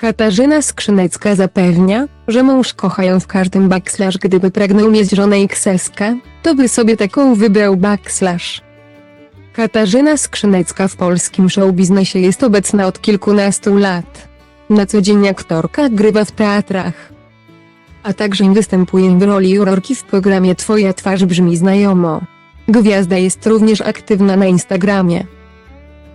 Katarzyna Skrzynecka zapewnia, że mąż kocha ją w każdym backslash gdyby pragnął mieć żonę XS, to by sobie taką wybrał backslash. Katarzyna Skrzynecka w polskim showbiznesie jest obecna od kilkunastu lat. Na co dzień aktorka grywa w teatrach. A także występuje w roli jurorki w programie Twoja twarz brzmi znajomo. Gwiazda jest również aktywna na Instagramie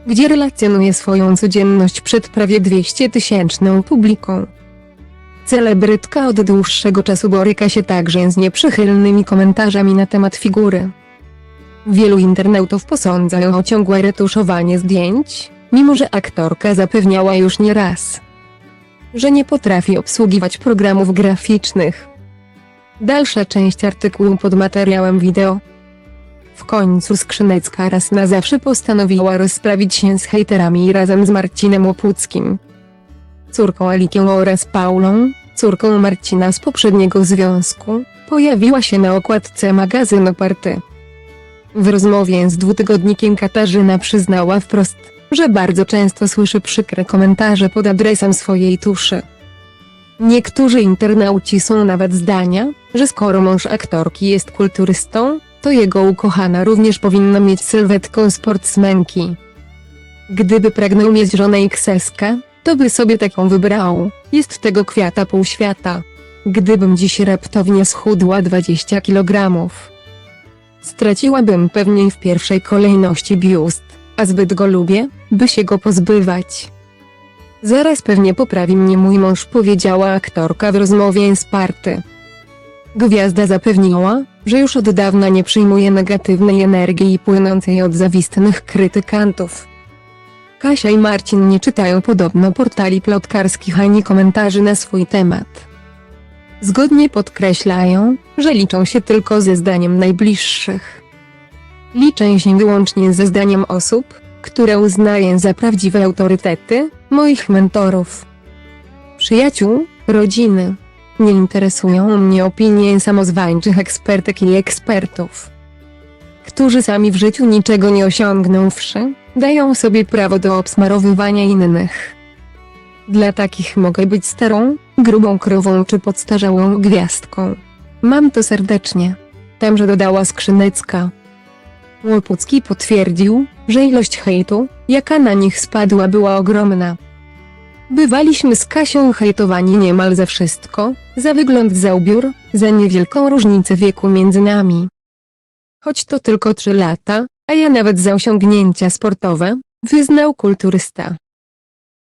gdzie relacjonuje swoją codzienność przed prawie 200-tysięczną publiką. Celebrytka od dłuższego czasu boryka się także z nieprzychylnymi komentarzami na temat figury. Wielu internautów posądza ją o ciągłe retuszowanie zdjęć, mimo że aktorka zapewniała już nie raz, że nie potrafi obsługiwać programów graficznych. Dalsza część artykułu pod materiałem wideo. W końcu Skrzynecka raz na zawsze postanowiła rozprawić się z hejterami razem z Marcinem Łopuckim, córką Elikią oraz Paulą, córką Marcina z poprzedniego związku, pojawiła się na okładce magazynu Party. W rozmowie z dwutygodnikiem Katarzyna przyznała wprost, że bardzo często słyszy przykre komentarze pod adresem swojej tuszy. Niektórzy internauci są nawet zdania, że skoro mąż aktorki jest kulturystą, to jego ukochana również powinna mieć sylwetkę sportsmenki. Gdyby pragnął mieć żonę XS, to by sobie taką wybrał, jest tego kwiata pół świata. Gdybym dziś raptownie schudła 20 kg. Straciłabym pewnie w pierwszej kolejności biust, a zbyt go lubię, by się go pozbywać. Zaraz pewnie poprawi mnie mój mąż powiedziała aktorka w rozmowie z party. Gwiazda zapewniła, że już od dawna nie przyjmuje negatywnej energii płynącej od zawistnych krytykantów. Kasia i Marcin nie czytają podobno portali plotkarskich ani komentarzy na swój temat. Zgodnie podkreślają, że liczą się tylko ze zdaniem najbliższych. Liczę się wyłącznie ze zdaniem osób, które uznaję za prawdziwe autorytety, moich mentorów, przyjaciół, rodziny. Nie interesują mnie opinie samozwańczych ekspertek i ekspertów, którzy sami w życiu niczego nie osiągnąwszy, dają sobie prawo do obsmarowywania innych. Dla takich mogę być starą, grubą krową czy podstarzałą gwiazdką. Mam to serdecznie. Temże dodała Skrzynecka. Łopucki potwierdził, że ilość hejtu, jaka na nich spadła była ogromna. Bywaliśmy z Kasią hejtowani niemal za wszystko, za wygląd za ubiór, za niewielką różnicę wieku między nami. Choć to tylko trzy lata, a ja nawet za osiągnięcia sportowe, wyznał kulturysta.